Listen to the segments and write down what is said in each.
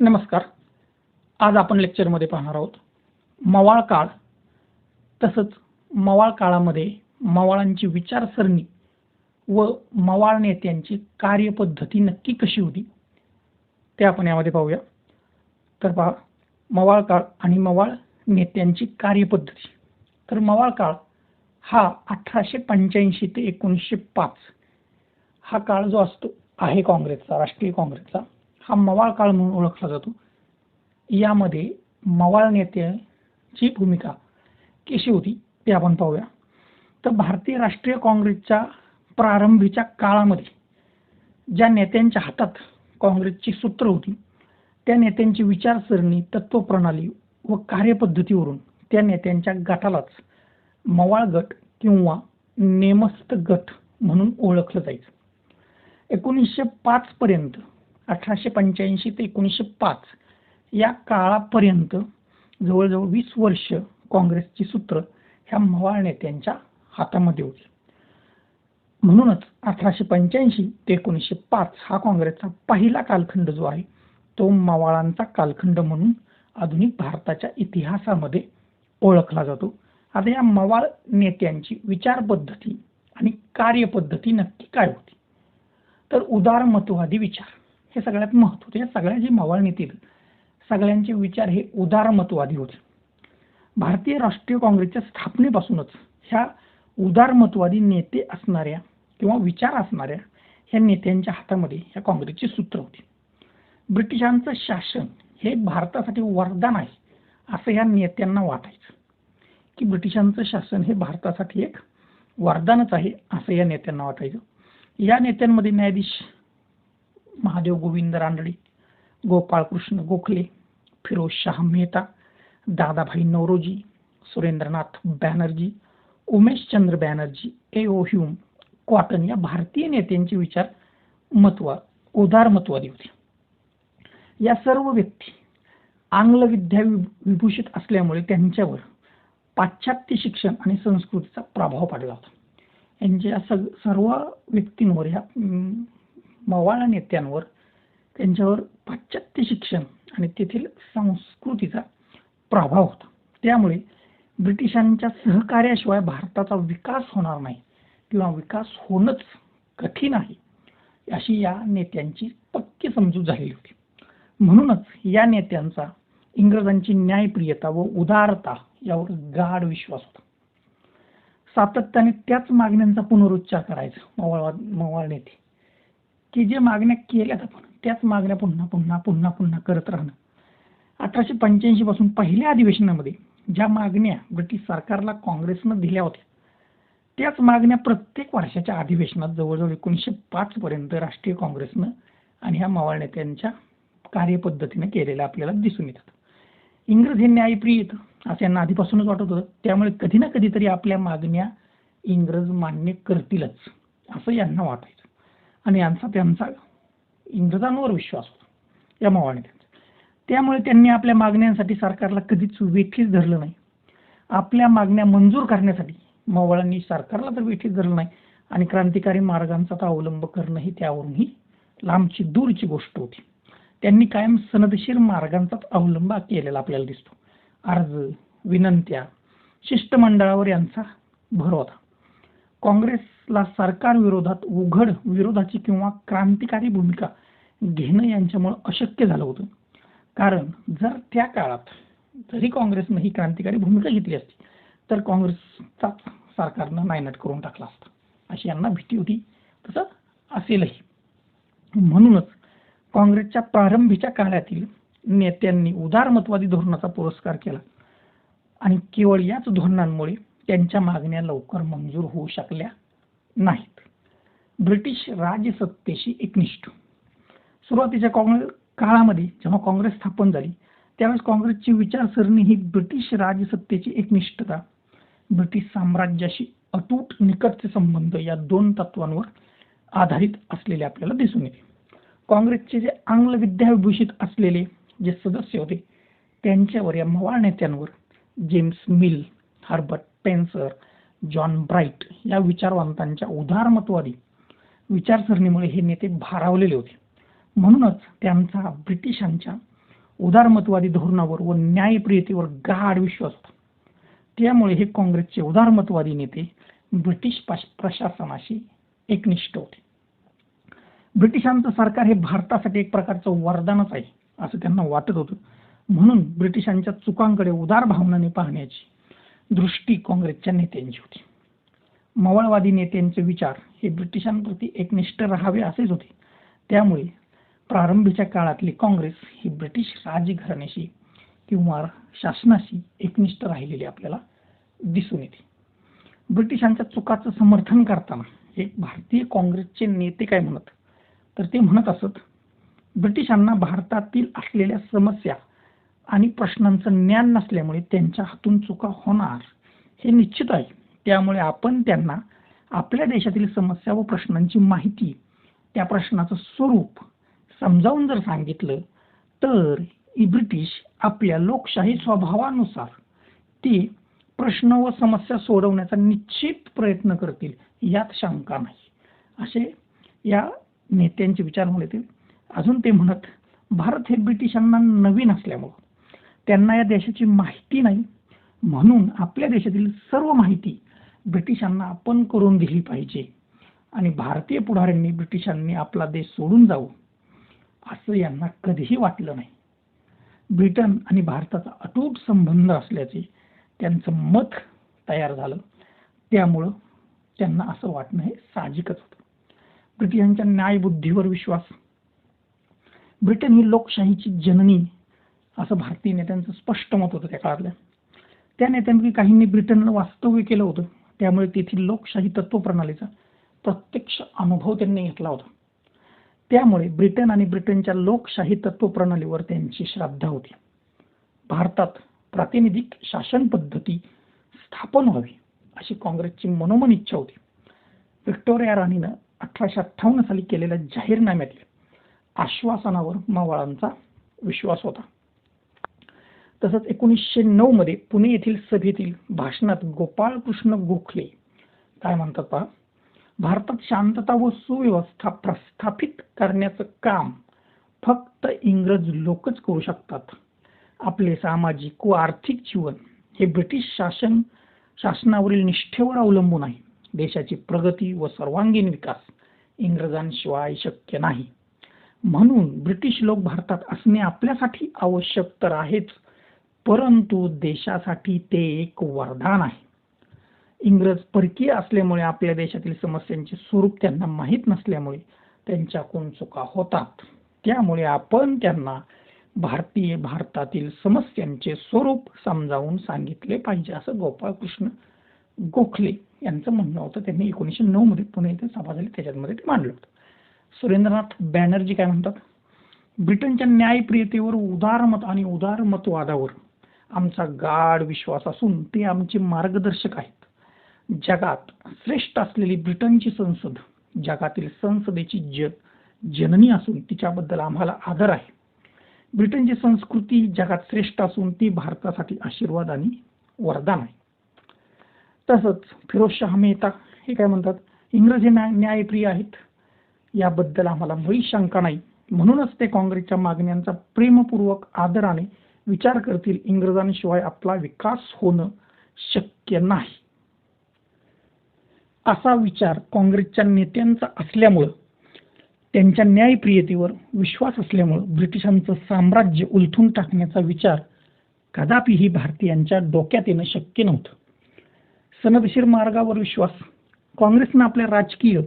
नमस्कार. आज आपण लेक्चरमध्ये पाहणार आहोत. मवाळ काळ. तसंच मवाळ काळामध्ये मवाळांची विचारसरणी व मवाळ नेत्यांची कार्यपद्धती नक्की कशी होती? ते आपण यामध्ये पाहूया. तर पहा मवाळ काळ आणि मवाळ नेत्यांची कार्यपद्धती. तर मवाळ काळ हा अठराशे पंच्याऐंशी ते एकोणीसशे पाच हा काळ जो असतो आहे काँग्रेसचा राष्ट्रीय काँग्रेसचा. हा मवाळ काळ म्हणून ओळखला जातो. यामध्ये मवाळ नेत्याची भूमिका कशी होती ते आपण पाहूया. तर भारतीय राष्ट्रीय काँग्रेसच्या प्रारंभीच्या काळामध्ये ज्या नेत्यांच्या हातात काँग्रेसची सूत्र होती त्या नेत्यांची विचारसरणी तत्वप्रणाली व कार्यपद्धतीवरून त्या नेत्यांच्या गटालाच मवाळ गट किंवा नेमस्त गट म्हणून ओळखलं जायचं. एकोणीसशे पाचपर्यंत अठराशे पंच्याऐंशी ते एकोणीसशे पाच या काळापर्यंत जवळजवळ वीस वर्ष काँग्रेसची सूत्र ह्या मवाळ नेत्यांच्या हातामध्ये होती. म्हणूनच अठराशे पंच्याऐंशी ते एकोणीसशे पाच हा काँग्रेसचा पहिला कालखंड जो आहे तो मवाळांचा कालखंड म्हणून आधुनिक भारताच्या इतिहासामध्ये ओळखला जातो. आता या मवाळ नेत्यांची विचार पद्धती आणि कार्यपद्धती नक्की काय होती? तर उदारमतवादी विचार. हे सगळ्यात महत्त्वाचे म्हणजे या सगळ्या जे मवाळ सगळ्यांचे विचार हे उदारमतवादी होते. भारतीय राष्ट्रीय काँग्रेसच्या स्थापनेपासूनच ह्या उदारमतवादी नेते असणाऱ्या किंवा विचार असणाऱ्या ह्या नेत्यांच्या हातामध्ये ह्या काँग्रेसची सूत्र होती. ब्रिटिशांचं शासन हे भारतासाठी वरदान आहे असं या नेत्यांना वाटायचं. की ब्रिटिशांचं शासन हे भारतासाठी एक वरदानच आहे असं या नेत्यांना वाटायचं. या नेत्यांमध्ये न्यायाधीश Mahadev Govind Ranade Gopalkrishna Gokhale Firoz Shah Mehta Dadabhai Naoroji Surendranath Banerjee Umeshchandra Banerjee A O Hume Cotton या भारतीय नेत्यांचे विचार महत्वा उदारमतवादी होते. या सर्व व्यक्ती आंग्ल विद्या विभूषित असल्यामुळे त्यांच्यावर पाश्चात्य शिक्षण आणि संस्कृतीचा प्रभाव पडला होता. यांच्या सग सर्व व्यक्तींवर ह्या मवाळा नेत्यांवर त्यांच्यावर पाश्चात्य शिक्षण आणि तेथील संस्कृतीचा प्रभाव होता. त्यामुळे ब्रिटिशांच्या सहकार्याशिवाय भारताचा विकास होणार नाही किंवा विकास होणंच कठीण आहे अशी या नेत्यांची पक्की समजूत झालेली होती. म्हणूनच या नेत्यांचा इंग्रजांची न्यायप्रियता व उदारता यावर गाढ विश्वास होता. सातत्याने त्याच मागण्यांचा पुनरुच्चार करायचा मवाळ मवाळ नेते. की जे मागण्या केल्यात आपण त्याच मागण्या पुन्हा पुन्हा पुन्हा पुन्हा करत राहणं. अठराशे पंच्याऐंशी पासून पहिल्या अधिवेशनामध्ये ज्या मागण्या ब्रिटिश सरकारला काँग्रेसनं दिल्या होत्या त्याच मागण्या प्रत्येक वर्षाच्या अधिवेशनात जवळजवळ एकोणीसशे पाच पर्यंत राष्ट्रीय काँग्रेसनं आणि ह्या मवाळ नेत्यांच्या कार्यपद्धतीनं केलेल्या आपल्याला दिसून येतात इंग्रज हे न्यायप्रियत असं यांना आधीपासूनच वाटत होतं. त्यामुळे कधी ना कधीतरी आपल्या मागण्या इंग्रज मान्य करतीलच असं यांना वाटायचं. आणि यांचा त्यांचा इंग्रजांवर विश्वास होता. या मवाळ त्यांचा. त्यामुळे त्यांनी आपल्या मागण्यांसाठी सरकारला कधीच वेठीच धरलं नाही. आपल्या मागण्या मंजूर करण्यासाठी मावळांनी सरकारला तर वेठीच धरलं नाही. आणि क्रांतिकारी मार्गांचा तर अवलंब करणं ही त्यावरूनही लांबची दूरची गोष्ट होती. त्यांनी कायम सनदशीर मार्गांचाच अवलंब केलेला आपल्याला दिसतो. अर्ज विनंत्या शिष्टमंडळावर यांचा भर होता. काँग्रेसला सरकार विरोधात उघड विरोधाची किंवा क्रांतिकारी भूमिका घेणं यांच्यामुळं अशक्य झालं होतं. कारण जर त्या काळात जरी काँग्रेसनं ही क्रांतिकारी भूमिका घेतली असती तर काँग्रेसचा सरकारनं नायनाट करून टाकला असता. अशी यांना भीती होती. तसं असेलही. म्हणूनच काँग्रेसच्या प्रारंभीच्या काळातील नेत्यांनी उदारमतवादी धोरणाचा पुरस्कार केला. आणि केवळ याच धोरणांमुळे त्यांच्या मागण्या लवकर मंजूर होऊ शकल्या नाहीत. ब्रिटिश राजसत्तेशी एकनिष्ठ. सुरुवातीच्या काँग्रेस काळामध्ये जेव्हा काँग्रेस स्थापन झाली त्यावेळेस काँग्रेसची विचारसरणी ही ब्रिटिश राजसत्तेची एकनिष्ठता ब्रिटिश साम्राज्याशी अतूट निकटचे संबंध या दोन तत्वांवर आधारित असलेले आपल्याला दिसून येते. काँग्रेसचे जे आंग्ल विद्याविभूषित असलेले जे सदस्य होते त्यांच्यावर या मवाळ नेत्यांवर James Mill Herbert Spencer John Bright या विचारवंतांच्या उदारमतवादी विचारसरणीमुळे हे नेते भारावलेले होते. म्हणूनच त्यांचा ब्रिटिशांच्या उदारमतवादी धोरणावर व न्यायप्रियतेवर गाढ विश्वास होता. त्यामुळे हे काँग्रेसचे उदारमतवादी नेते ब्रिटिश पाश- प्रशासनाशी एकनिष्ठ होते. ब्रिटिशांचं सरकार हे भारतासाठी एक प्रकारचं वरदानच आहे असं त्यांना वाटत होतं. म्हणून ब्रिटिशांच्या चुकांकडे उदार भावनाने पाहण्याची दृष्टी काँग्रेसच्या नेत्यांची होती. मवळवादी नेत्यांचे विचार हे ब्रिटिशांप्रती एकनिष्ठ राहावे असेच होते. त्यामुळे प्रारंभीच्या काळातली काँग्रेस ही ब्रिटिश राजघराण्याशी किंवा शासनाशी एकनिष्ठ राहिलेली आपल्याला दिसून येते. ब्रिटिशांच्या चुकाचं समर्थन करताना एक भारतीय काँग्रेसचे नेते काय म्हणत? तर ते म्हणत असत ब्रिटिशांना भारतातील असलेल्या समस्या आणि प्रश्नांचं ज्ञान नसल्यामुळे त्यांच्या हातून चुका होणार. हे निश्चित आहे. त्यामुळे आपण त्यांना आपल्या देशातील समस्या व प्रश्नांची माहिती त्या प्रश्नाचं स्वरूप समजावून जर सांगितलं तर ब्रिटिश आपल्या लोकशाही स्वभावानुसार ते प्रश्न व समस्या सोडवण्याचा निश्चित प्रयत्न करतील यात शंका नाही. असे या नेत्यांचे विचार म्हणत अजून ते म्हणत भारत हे ब्रिटिशांना नवीन असल्यामुळं त्यांना या देशाची माहिती नाही. म्हणून आपल्या देशातील सर्व माहिती ब्रिटिशांना आपण करून दिली पाहिजे. आणि भारतीय पुढाऱ्यांनी ब्रिटिशांनी आपला देश सोडून जाऊ असं यांना कधीही वाटलं नाही. ब्रिटन आणि भारताचा अटूट संबंध असल्याचे त्यांचं मत तयार झालं. त्यामुळं त्यांना असं वाटणं हे साहजिकच होतं. ब्रिटिशांच्या न्यायबुद्धीवर विश्वास. ब्रिटन ही लोकशाहीची जननी असं भारतीय नेत्यांचं स्पष्ट मत होतं त्या काळातल्या त्या नेत्यांपैकी काहींनी ब्रिटनला वास्तव्य केलं होतं. त्यामुळे तेथील लोकशाही तत्वप्रणालीचा प्रत्यक्ष अनुभव त्यांनी घेतला होता. त्यामुळे ब्रिटन आणि ब्रिटनच्या लोकशाही तत्वप्रणालीवर त्यांची श्रद्धा होती. भारतात प्रातिनिधिक शासन पद्धती स्थापन व्हावी अशी काँग्रेसची मनोमन इच्छा होती. व्हिक्टोरिया राणीनं अठराशे अठ्ठावन्न साली केलेल्या जाहीरनाम्यातील आश्वासनावर मवाळांचा विश्वास होता. तसंच एकोणीसशे नऊ मध्ये पुणे येथील सभेतील भाषणात गोपाळकृष्ण गोखले काय म्हणतात पहा भारतात शांतता व सुव्यवस्था प्रस्थापित करण्याचं काम फक्त इंग्रज लोकच करू शकतात. आपले सामाजिक व आर्थिक जीवन हे ब्रिटिश शासन शासनावरील निष्ठेवर अवलंबून आहे. देशाची प्रगती व सर्वांगीण विकास इंग्रजांशिवाय शक्य नाही. म्हणून ब्रिटिश लोक भारतात असणे आपल्यासाठी आवश्यक तर आहेच. परंतु देशासाठी ते एक वरदान आहे. इंग्रज परकीय असल्यामुळे आपल्या देशातील समस्यांचे स्वरूप त्यांना माहीत नसल्यामुळे त्यांच्याकडून चुका होतात. त्यामुळे आपण त्यांना भारतीय भारतातील समस्यांचे स्वरूप समजावून सांगितले पाहिजे असं गोपाळकृष्ण गोखले यांचं म्हणणं होतं. त्यांनी एकोणीसशे नऊ मध्ये पुणे इथे सभा झाली. त्याच्यामध्ये ते मांडलं होतं. सुरेंद्रनाथ बॅनर्जी काय म्हणतात? ब्रिटनच्या न्यायप्रियतेवर उदारमत आणि उदारमतवादावर आमचा गाढ विश्वास असून ते आमचे मार्गदर्शक आहेत. जगात श्रेष्ठ असलेली ब्रिटनची संसद जगातील संसदेची ज जननी असून तिच्याबद्दल आम्हाला आदर आहे. ब्रिटनची संस्कृती जगात श्रेष्ठ असून ती भारतासाठी आशीर्वाद आणि वरदान आहे. तसंच फिरोजशाह मेहता हे काय म्हणतात? इंग्रजी न्याय न्यायप्रिय आहेत. याबद्दल आम्हाला मुळी शंका नाही. म्हणूनच ते काँग्रेसच्या मागण्यांचा प्रेमपूर्वक आदराने विचार करतील इंग्रजांशिवाय आपला विकास होणं शक्य नाही. असा विचार काँग्रेसच्या नेत्यांचा असल्यामुळं त्यांच्या न्यायप्रियतेवर विश्वास असल्यामुळं ब्रिटिशांचं साम्राज्य उलथून टाकण्याचा विचार कदापिही भारतीयांच्या डोक्यात येणं शक्य नव्हतं. सनदशीर मार्गावर विश्वास काँग्रेसनं आपल्या राजकीय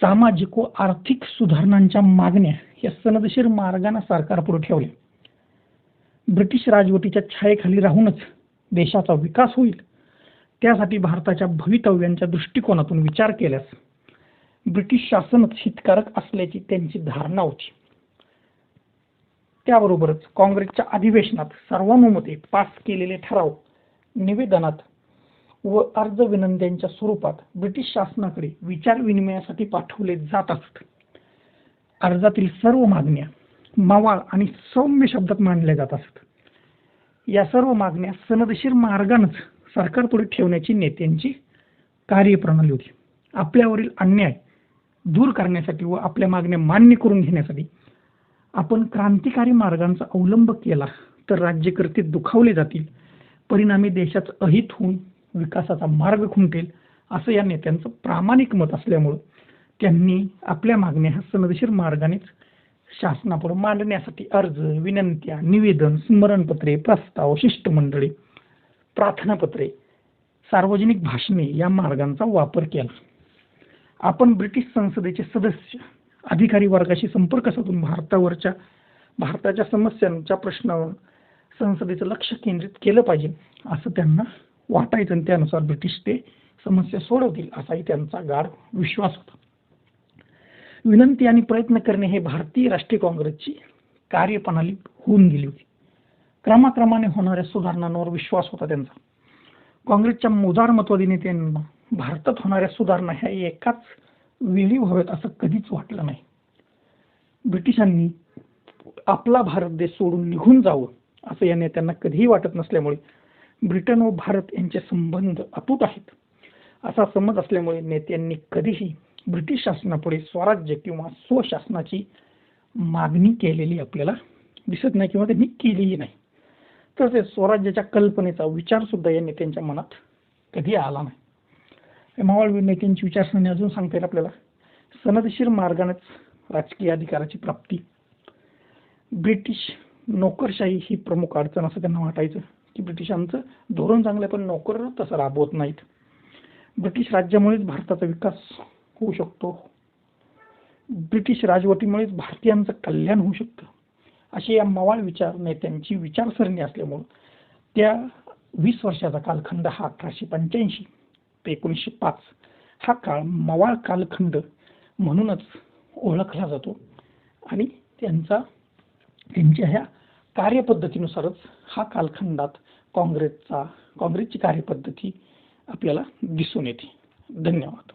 सामाजिक व आर्थिक सुधारणांच्या मागण्या या सनदशीर मार्गाने सरकारपुढे ठेवल्या. ब्रिटिश राजवटीच्या छायेखाली राहूनच देशाचा विकास होईल. त्यासाठी भारताच्या भवितव्यांच्या दृष्टिकोनातून विचार केल्यास ब्रिटिश शासनच हितकारक असल्याची त्यांची धारणा होती. त्याबरोबरच काँग्रेसच्या अधिवेशनात सर्वानुमते पास केलेले ठराव निवेदनात व अर्ज विनंत्यांच्या स्वरूपात ब्रिटिश शासनाकडे विचार विनिमयासाठी पाठवले जात असत. अर्जातील सर्व मागण्या मवाळ आणि सौम्य शब्दात मांडल्या जात असत. या सर्व मागण्या सनदशीर मार्गानच सरकारपुढे ठेवण्याची नेत्यांची कार्यप्रणाली होती. आपल्यावरील अन्याय दूर करण्यासाठी व आपल्या मागण्या मान्य करून घेण्यासाठी आपण क्रांतिकारी मार्गांचा अवलंब केला तर राज्यकर्ते दुखावले जातील. परिणामी देशाचं अहित होऊन विकासाचा मार्ग खुंटेल असं या नेत्यांचं प्रामाणिक मत असल्यामुळं त्यांनी आपल्या मागण्या ह्या सनदशीर मार्गानेच शासनापुढे मांडण्यासाठी अर्ज विनंत्या निवेदन स्मरणपत्रे प्रस्ताव शिष्टमंडळे प्रार्थनापत्रे सार्वजनिक भाषणे या मार्गांचा वापर केला. आपण ब्रिटिश संसदेचे सदस्य अधिकारी वर्गाशी संपर्क साधून भारतावरच्या भारताच्या समस्यांच्या प्रश्नावर संसदेचं लक्ष केंद्रित केलं पाहिजे असं त्यांना वाटायचं आणि त्यानुसार ब्रिटिश ते समस्या सोडवतील असाही त्यांचा गाढ विश्वास होता. विनंती आणि प्रयत्न करणे हे भारतीय राष्ट्रीय काँग्रेसची कार्यप्रणाली होऊन गेली होती. क्रमाक्रमाने होणाऱ्या सुधारणांवर विश्वास होता त्यांचा. काँग्रेसच्या मुदार मतवादी नेत्यांना भारतात होणाऱ्या सुधारणा ह्या एकाच वेळी व्हाव्यात असं कधीच वाटलं नाही. ब्रिटिशांनी आपला भारत देश सोडून निघून जावं असं या नेत्यांना कधीही वाटत नसल्यामुळे ब्रिटन व भारत यांचे संबंध अतूट आहेत. असा समज असल्यामुळे नेत्यांनी कधीही ब्रिटिश शासनापुढे स्वराज्य किंवा स्वशासनाची मागणी केलेली आपल्याला दिसत नाही किंवा त्यांनी केलीही नाही. तर ते स्वराज्याच्या कल्पनेचा विचार सुद्धा या नेत्यांच्या मनात कधी आला नाही. हे नेत्यांची विचारसरणी अजून सांगता येईल आपल्याला. सनदशीर मार्गानेच राजकीय अधिकाराची प्राप्ती. ब्रिटिश नोकरशाही ही प्रमुख अडचण असं त्यांना वाटायचं की ब्रिटिशांचं धोरण चांगलं आहे पण नोकर तसं राबवत नाहीत. ब्रिटिश राज्यामुळेच भारताचा विकास होऊ शकतो. ब्रिटिश राजवटीमुळेच भारतीयांचं कल्याण होऊ शकतं. अशी या मवाळ विचार नेत्यांची विचारसरणी असल्यामुळं त्या वीस वर्षाचा कालखंड हा अठराशे पंच्याऐंशी ते एकोणीसशे पाच हा काळ मवाळ कालखंड म्हणूनच ओळखला जातो. आणि त्यांचा त्यांच्या ह्या कार्यपद्धतीनुसारच हा कालखंडात काँग्रेसचा काँग्रेसची कार्यपद्धती आपल्याला दिसून येते. धन्यवाद.